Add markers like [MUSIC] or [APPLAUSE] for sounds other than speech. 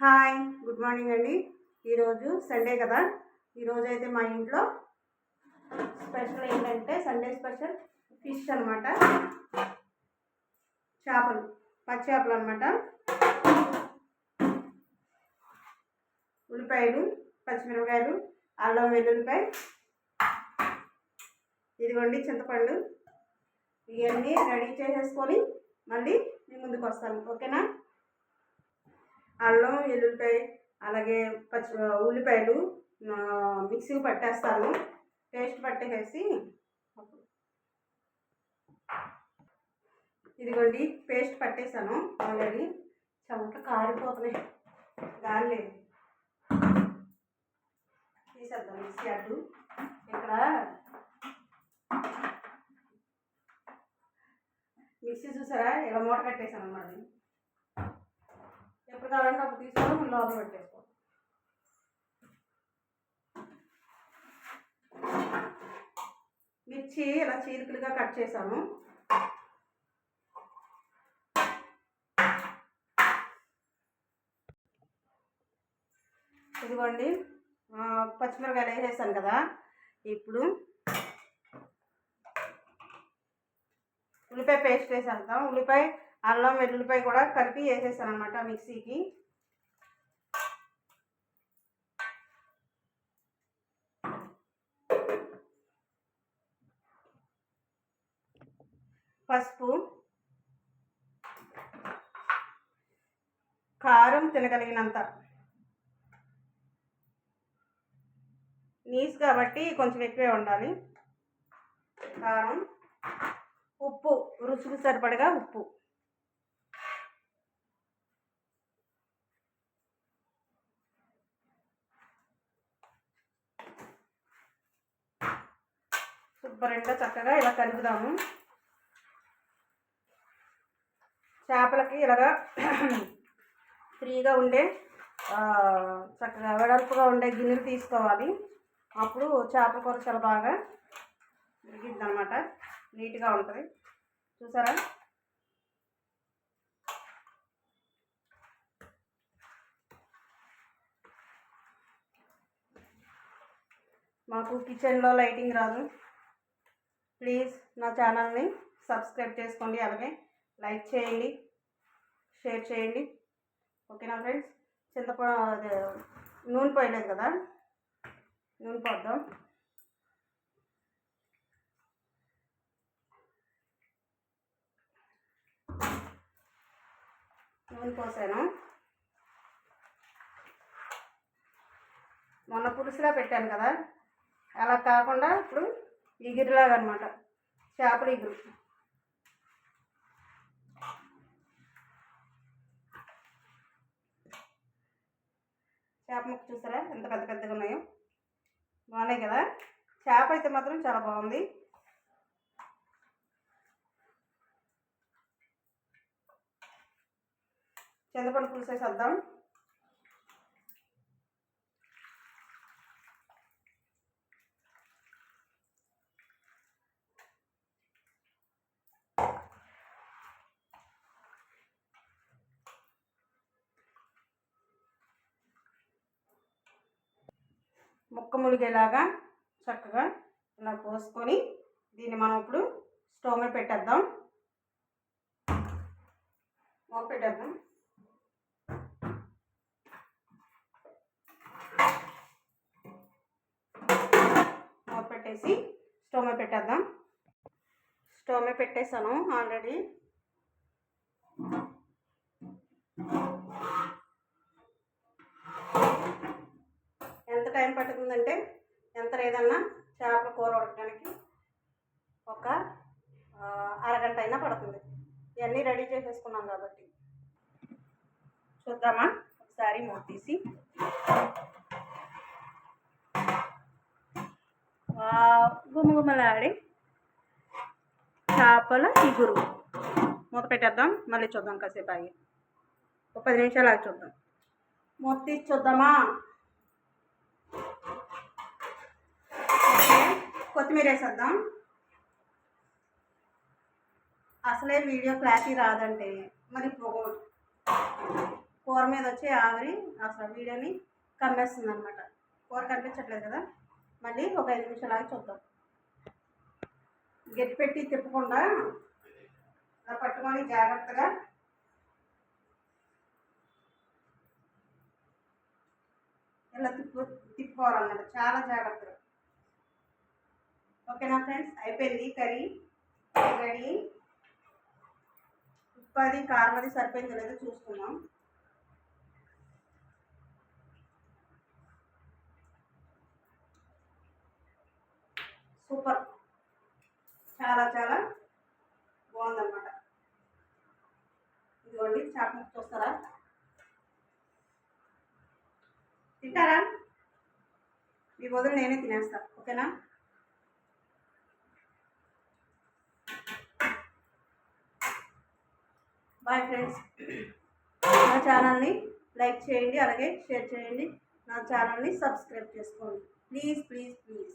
Hi good morning అండి. ఈరోజు Sunday కదా. ఈరోజు అయితే మా ఇంట్లో స్పెషల్ ఏంటంటే సండే స్పెషల్ ఫిష్ అనమాట చేపలు పచ్చి చేపలు అనమాట ఉల్లిపాయలు పచ్చిమిరపకాయలు అల్లం వెల్లుల్లిపాయ ఇదిగోండి చింతపండు. ఇవన్నీ రెడీ చేసేసుకొని మళ్ళీ మీ ముందుకు వస్తాను. ఓకేనా? అల్లం వెల్లుల్లిపాయ అలాగే పచ్చి ఉల్లిపాయలు మిక్సీకి పట్టేస్తాను. పేస్ట్ పట్టేసేసి ఇదిగోండి పేస్ట్ పట్టేసాను ఆల్రెడీ. చెమట కారిపోతున్నాయి. గాలి లేదు తీసేద్దాం మిక్సీ అడ్డు ఇక్కడ మిక్సీ చూసారా? ఇలా మూట కట్టేశాను అన్నమాట ఎప్పుడు కావాలంటే అప్పుడు తీసుకొని లోపల పెట్టేసుకో మిర్చి ఇలా చీలికలుగా కట్ చేశాను. ఇదిగోండి పచ్చిమిరకాయలు వేసేసాను కదా ఇప్పుడు ఉల్లిపాయ పేస్ట్ వేసేద్దాం. ఉల్లిపాయ అల్లం వెల్లుల్లిపాయ కూడా కలిపి వేసేసాను అనమాట మిక్సీకి. పసుపు కారం తినగలిగినంత. నీస్ కాబట్టి కొంచెం ఎక్కువే ఉండాలి. కారం ఉప్పు రుచికి సరిపడగా ఉప్పు. శుభ్రంగా చక్కగా ఇలా కలుపుదాము. చేపలకి ఇలాగా [CLEARS THROAT] ఫ్రీగా ఉండే చక్కగా వెడల్పుగా ఉండే గిన్నెలు తీసుకోవాలి. అప్పుడు చేపల కూర చాలా బాగా ఉడికిద్ది అనమాట నీట్గా ఉంటుంది. చూసారా? మాకు కిచెన్లో లైటింగ్ రాదు. ప్లీజ్ నా ఛానల్ని సబ్స్క్రైబ్ చేసుకోండి అలాగే లైక్ చేయండి షేర్ చేయండి. ఓకేనా ఫ్రెండ్స్? చింతపండు అది నూనె పోయలేదు కదా? నూనె పోద్దాం. నూనె పోసాను. మొన్న పులుసులా పెట్టాను కదా? అలా కాకుండా ఇప్పుడు ఎగిరిలాగా అనమాట చేపల ఇగురు. చేప ముక్క చూసారా? ఎంత పెద్ద పెద్దగా ఉన్నాయో. బాగున్నాయి కదా? చేప అయితే మాత్రం చాలా బాగుంది. చింతపండు వద్దాం వేసేద్దాం ముక్క ములిగేలాగా చక్కగా ఇలా పోసుకొని దీన్ని మనం ఇప్పుడు స్టవ్ మీద పెట్టేద్దాం. మూత పెట్టేద్దాం. మూత పెట్టేసి స్టవ్ మీద పెట్టేద్దాం. స్టవ్ మీద పెట్టేసాను ఆల్రెడీ. టైం పట్టుతుందంటే ఎంత లేదన్నా చేపల కూర ఉడకడానికి ఒక అరగంట అయినా పడుతుంది. ఇవన్నీ రెడీ చేసేసుకున్నాం కాబట్టి. చూద్దామా? ఒకసారి మూత తీసి. గుమగుమలాడి చేపల ఇగురు మూత పెట్టేద్దాం మళ్ళీ చూద్దాం కాసేపు ఆగి. ఒక పది నిమిషాలు ఆగి చూద్దాం. మూత తీసి చూద్దామా? కొత్తిమీర వేసేద్దాం. అసలే వీడియో క్లారిటీ రాదంటే మరి కూర మీద వచ్చి ఆవిరి అసలు వీడియోని కమ్మేస్తుంది అనమాట కూర కనిపించట్లేదు కదా. మళ్ళీ ఒక ఐదు నిమిషాలు ఆగి చూద్దాం. గట్టి పెట్టి తిప్పకుండా అలా పట్టుకొని జాగ్రత్తగా ఇలా తిప్పు తిప్పుకోవాలన్నమాట. చాలా జాగ్రత్తగా. ఓకేనా ఫ్రెండ్స్ అయిపోయింది కర్రీ. రెడీ ఉప్పు అది కారం అది సరిపోయిందో లేదో చూసుకుందాం. సూపర్ చాలా చాలా బాగుందన్నమాట. ఇదిగోండి చాట్ ముక్క చూస్తారా తింటారా? మీ వదిలి నేనే తినేస్తాను ఓకేనా బాయ్ ఫ్రెండ్స్ నా ఛానల్ని లైక్ చేయండి అలాగే షేర్ చేయండి. నా ఛానల్ని సబ్స్క్రైబ్ చేసుకోండి. Please please please